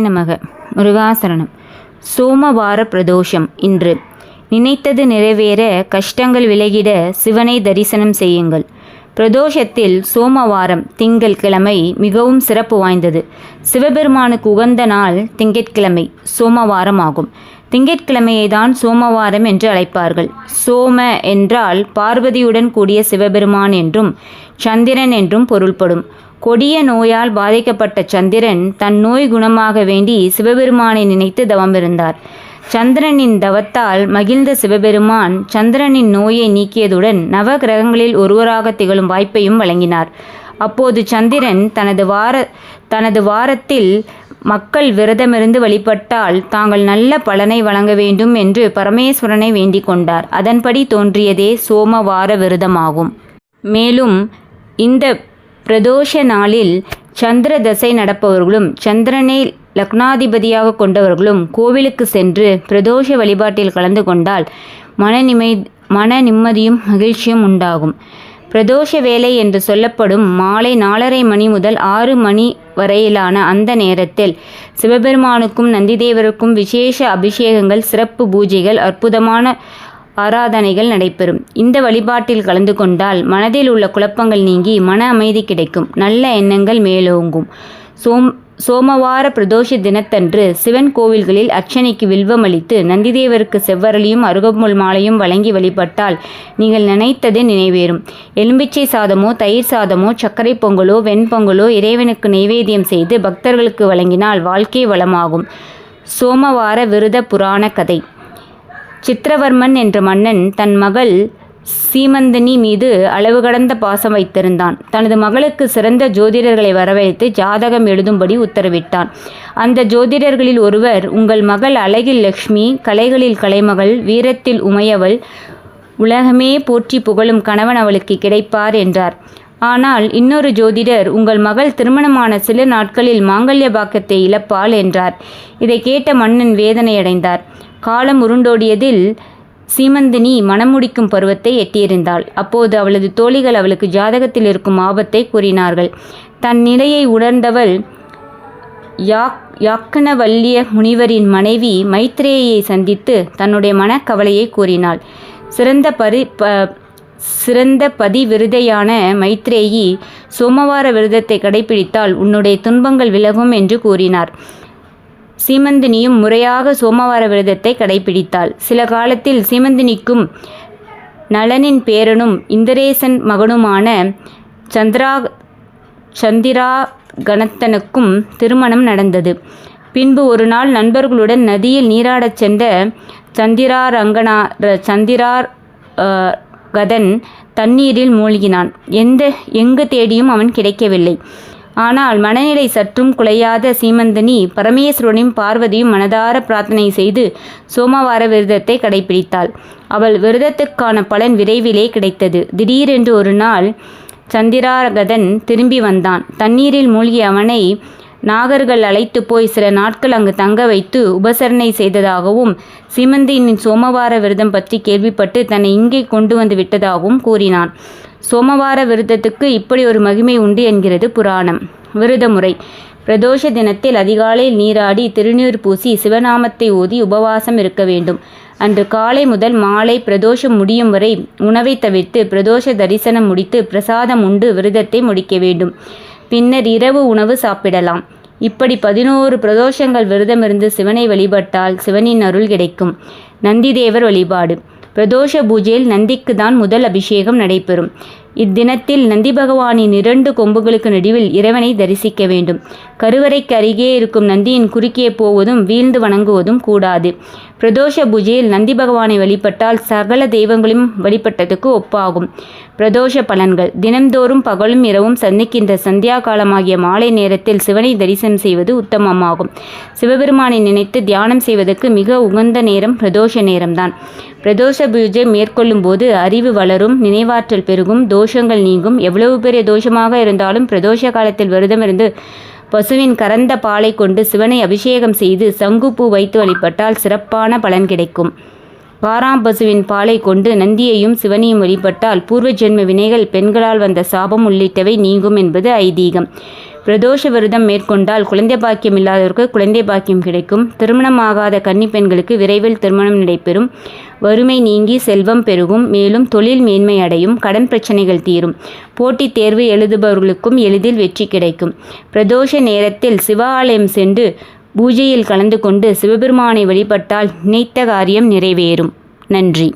நமக முருகாசரணம். சோமவார பிரதோஷம் இன்று. நினைத்தது நிறைவேற கஷ்டங்கள் விலகிட சிவனை தரிசனம் செய்யுங்கள். பிரதோஷத்தில் சோமவாரம் திங்கள் கிழமை மிகவும் சிறப்பு வாய்ந்தது. சிவபெருமானுக்கு உகந்த நாள் திங்கட்கிழமை சோமவாரம் ஆகும் திங்கட்கிழமையை தான் சோமவாரம் என்று அழைப்பார்கள். சோம என்றால் பார்வதியுடன் கூடிய சிவபெருமான் என்றும் சந்திரன் என்றும் பொருள்படும். கொடிய நோயால் பாதிக்கப்பட்ட சந்திரன் தன் நோய் குணமாக வேண்டி சிவபெருமானை நினைத்து தவமிருந்தார். சந்திரனின் தவத்தால் மகிழ்ந்த சிவபெருமான் சந்திரனின் நோயை நீக்கியதுடன் நவ கிரகங்களில் ஒருவராக திகழும் வாய்ப்பையும் வழங்கினார். அப்போது சந்திரன் தனது வார தனது வாரத்தில் மக்கள் விரதமிருந்து வழிபட்டால் தாங்கள் நல்ல பலனை வழங்க வேண்டும் என்று பரமேஸ்வரனை வேண்டிக் கொண்டார். அதன்படி தோன்றியதே சோமவார விரதமாகும். மேலும் இந்த பிரதோஷ நாளில் சந்திர தசை நடப்பவர்களும் சந்திரனை லக்னாதிபதியாக கொண்டவர்களும் கோவிலுக்கு சென்று பிரதோஷ வழிபாட்டில் கலந்து கொண்டால் மன நிமை மன நிம்மதியும் மகிழ்ச்சியும் உண்டாகும். பிரதோஷ வேலை என்று சொல்லப்படும் மாலை நாலரை மணி முதல் ஆறு மணி வரையிலான அந்த நேரத்தில் சிவபெருமானுக்கும் நந்திதேவருக்கும் விசேஷ அபிஷேகங்கள் சிறப்பு பூஜைகள் அற்புதமான ஆராதனைகள் நடைபெறும். இந்த வழிபாட்டில் கலந்து கொண்டால் மனதில் உள்ள குழப்பங்கள் நீங்கி மன அமைதி கிடைக்கும். நல்ல எண்ணங்கள் மேலோங்கும். சோம் சோமவார பிரதோஷ தினத்தன்று சிவன் கோவில்களில் அர்ச்சனைக்கு வில்வம் அளித்து நந்திதேவருக்கு செவ்வரளியும் அருகமுள் மாலையும் வழங்கி வழிபட்டால் நீங்கள் நினைத்தது நினைவேறும் எலும்பிச்சை சாதமோ தயிர் சாதமோ சர்க்கரை பொங்கலோ வெண்பொங்கலோ இறைவனுக்கு நைவேத்தியம் செய்து பக்தர்களுக்கு வழங்கினால் வாழ்க்கை வளமாகும். சோமவார விருத புராண கதை. சித்திரவர்மன் என்ற மன்னன் தன் மகள் சீமந்தனி மீது அளவு கடந்த பாசம் வைத்திருந்தான். தனது மகளுக்கு சிறந்த ஜோதிடர்களை வரவழைத்து ஜாதகம் எழுதும்படி உத்தரவிட்டான். அந்த ஜோதிடர்களில் ஒருவர் உங்கள் மகள் அழகில் லக்ஷ்மி கலைகளில் கலைமகள் வீரத்தில் உமையவள் உலகமே போற்றி புகழும் கணவன் அவளுக்கு கிடைப்பார் என்றார். ஆனால் இன்னொரு ஜோதிடர் உங்கள் மகள் திருமணமான சில நாட்களில் மாங்கல்ய பாக்கத்தை இழப்பாள் என்றார். இதை கேட்ட மன்னன் வேதனையடைந்தார். காலம் உருண்டோடியதில் சீமந்தினி மணமுடிக்கும் பருவத்தை எட்டியிருந்தாள். அப்போது அவளது தோழிகள் அவளுக்கு ஜாதகத்தில் இருக்கும் ஆபத்தை கூறினார்கள். தன் நிலையை உணர்ந்தவள் யாக் யாக்கனவல்லிய முனிவரின் மனைவி மைத்ரேயை சந்தித்து தன்னுடைய மனக்கவலையை கூறினாள். சிறந்த பரி ப சிறந்த பதி விருதையான மைத்ரேயி சோமவார விரதத்தை கடைபிடித்தால் உன்னுடைய துன்பங்கள் விலகும் என்று கூறினார். சீமந்தினியும் முறையாக சோமவார விரதத்தை கடைபிடித்தாள். சில காலத்தில் சீமந்தினிக்கும் நளனின் பேரனும் இந்திரேசன் மகனுமான சந்திரா சந்திரா கணத்தனுக்கும் திருமணம் நடந்தது. பின்பு ஒரு நாள் நண்பர்களுடன் நதியில் நீராடச் சென்ற சந்திரா ரங்கனா சந்திரார் கதன் தண்ணீரில் மூழ்கினான். எந்த எங்கு தேடியும் அவன் கிடைக்கவில்லை. ஆனால் மனநிலை சற்றும் குலையாத சீமந்தனி பரமேஸ்வரனும் பார்வதியும் மனதார பிரார்த்தனை செய்து சோமவார விரதத்தை கடைபிடித்தாள். அவள் விரதத்துக்கான பலன் விரைவிலே கிடைத்தது. திடீரென்று ஒரு நாள் சந்திராரகதன் திரும்பி வந்தான். தண்ணீரில் மூழ்கிய அவனை நாகர்கள் அழைத்து போய் சில நாட்கள் அங்கு தங்க வைத்து உபசரணை செய்ததாகவும் சீமந்தியின் சோமவார விரதம் பற்றி கேள்விப்பட்டு தன்னை இங்கே கொண்டு வந்து விட்டதாகவும் கூறினான். சோமவார விரதத்துக்கு இப்படி ஒரு மகிமை உண்டு என்கிறது புராணம். விரத முறை பிரதோஷ தினத்தில் அதிகாலையில் நீராடி திருநீர் பூசி சிவநாமத்தை ஓதி உபவாசம் இருக்க வேண்டும். அன்று காலை முதல் மாலை பிரதோஷம் முடியும் வரை உணவை தவிர்த்து பிரதோஷ தரிசனம் முடித்து பிரசாதம் உண்டு விரதத்தை முடிக்க வேண்டும். பின்னர் இரவு உணவு சாப்பிடலாம். இப்படி பதினோரு பிரதோஷங்கள் விரதமிருந்து சிவனை வழிபட்டால் சிவனின் அருள் கிடைக்கும். நந்திதேவர் வழிபாடு. பிரதோஷ பூஜையில் நந்திக்கு தான் முதல் அபிஷேகம் நடைபெறும். இத்தினத்தில் நந்தி பகவானின் இரண்டு கொம்புகளுக்கு நடுவில் இறைவனை தரிசிக்க வேண்டும். கருவறைக்கு அருகே இருக்கும் நந்தியின் குறுக்கே போவதும் வீழ்ந்து வணங்குவதும் கூடாது. பிரதோஷ பூஜையில் நந்தி பகவானை வழிபட்டால் சகல தெய்வங்களையும் வழிபட்டதுக்கு ஒப்பாகும். பிரதோஷ பலன்கள். தினம்தோறும் பகலும் இரவும் சந்திக்கின்ற சந்தியா காலமாகிய மாலை நேரத்தில் சிவனை தரிசனம் செய்வது உத்தமமாகும். சிவபெருமானை நினைத்து தியானம் செய்வதற்கு மிக உகந்த நேரம் பிரதோஷ நேரம்தான். பிரதோஷ பூஜை மேற்கொள்ளும் போது அறிவு வளரும் நினைவாற்றல் பெருகும் தோ தோஷங்கள் நீங்கும். எவ்வளவு பெரிய தோஷமாக இருந்தாலும் பிரதோஷ காலத்தில் விரதமிருந்து பசுவின் கரந்த பாலை கொண்டு சிவனை அபிஷேகம் செய்து சங்குப்பூ வைத்து வழிபட்டால் சிறப்பான பலன் கிடைக்கும். வாராம் பசுவின் பாலை கொண்டு நந்தியையும் சிவனையும் வழிபட்டால் பூர்வ ஜென்ம வினைகள் பெண்களால் வந்த சாபம் உள்ளிட்டவை நீங்கும் என்பது ஐதீகம். பிரதோஷ விரதம் மேற்கொண்டால் குழந்தை பாக்கியம் இல்லாதவருக்கு குழந்தை பாக்கியம் கிடைக்கும். திருமணமாகாத கன்னி பெண்களுக்கு விரைவில் திருமணம் நடைபெறும். வறுமை நீங்கி செல்வம் பெருகும். மேலும் தொழில் மேன்மை அடையும். கடன் பிரச்சனைகள் தீரும். போட்டித் தேர்வு எழுதுபவர்களுக்கும் எளிதில் வெற்றி கிடைக்கும். பிரதோஷ நேரத்தில் சிவாலயம் சென்று பூஜையில் கலந்து கொண்டு சிவபெருமானை வழிபட்டால் நினைத்த காரியம் நிறைவேறும். நன்றி.